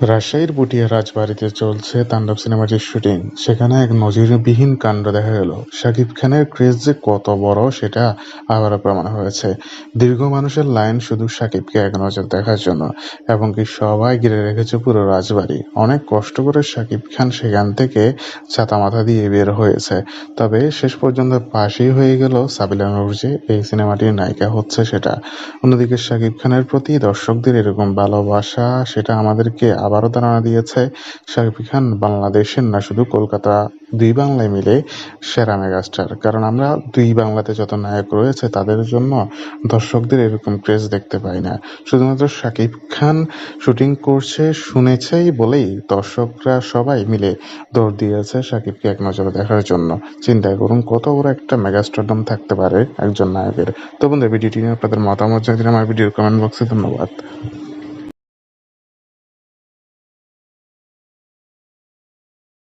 রাজশাহীর পুটিয়া রাজবাড়িতে চলছে তাণ্ডব সিনেমাটির শুটিং, সেখানে এক নজিরবিহীন কাণ্ড দেখা গেল। শাকিব খানের ক্রেজ যে কত বড়, সেটা আবারও প্রমাণ হয়েছে। দীর্ঘ মানুষের লাইন শুধু শাকিবকে এক নজর দেখার জন্য, এবং কি সবাই ঘিরে রেখেছে পুরো রাজবাড়ি। অনেক কষ্ট করে শাকিব খান সেখান থেকে ছাতা মাথা দিয়ে বের হয়েছে। তবে শেষ পর্যন্ত পাশেই হয়ে গেল সাবিলা নূর যে এই সিনেমাটির নায়িকা হচ্ছে সেটা। অন্যদিকে শাকিব খানের প্রতি দর্শকদের এরকম ভালোবাসা, সেটা আমাদেরকে আবারও ধারণা দিয়েছে, শাকিব খান বাংলাদেশের না শুধু কলকাতা, দুই বাংলায় মিলে সেরা মেগাস্টার। কারণ আমরা দুই বাংলাতে যত নায়ক রয়েছে, তাদের জন্য দর্শকদের এরকম ক্রেজ দেখতে পাই না। শুধুমাত্র শাকিব খান শুটিং করছে, শুনেছেই বলেই দর্শকরা সবাই মিলে দৌড় দিয়েছে শাকিবকে এক নজরে দেখার জন্য। চিন্তা করুন, কত বড় একটা মেগাস্টারডম থাকতে পারে একজন নায়কের। তো বন্ধু ভিডিওটি নিয়ে আপনাদের মতামত জানিয়ে আমার ভিডিওর কমেন্ট বক্সে ধন্যবাদ।